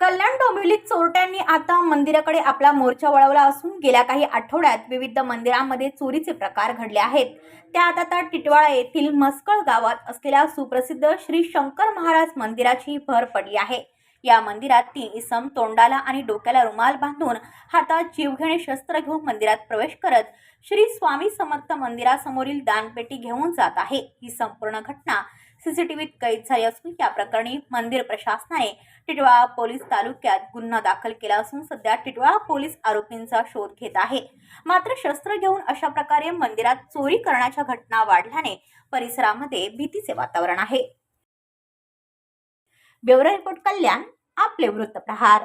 कल्याण डोंबिवलीत चोरट्यांनी आता मंदिराकडे आपला मोर्चा वळवला असून गेल्या काही आठवड्यात विविध मंदिरांमध्ये चोरीचे प्रकार घडले आहेत. त्यात आता टिटवाळा येथील मस्कळ गावात असलेल्या सुप्रसिद्ध श्री शंकर महाराज मंदिराची भर पडली आहे. या मंदिरात तीन इसम तोंडाला आणि डोक्याला रुमाल बांधून हातात जीवघेणे शस्त्र घेऊन मंदिरात प्रवेश करत श्री स्वामी समर्थ मंदिरासमोरील दानपेटी घेऊन जात आहे. ही संपूर्ण घटना सीसीटीव्हीत कैद झाली असून या प्रकरणी मंदिर प्रशासनाने टिटवाळा पोलीस तालुक्यात गुन्हा दाखल केला असून सध्या टिटवाळा पोलीस आरोपींचा शोध घेत आहे. मात्र शस्त्र घेऊन अशा प्रकारे मंदिरात चोरी करण्याच्या घटना वाढल्याने परिसरामध्ये भीतीचे वातावरण आहे. ब्युरो रिपोर्ट कल्याण आपले वृत्तप्रहार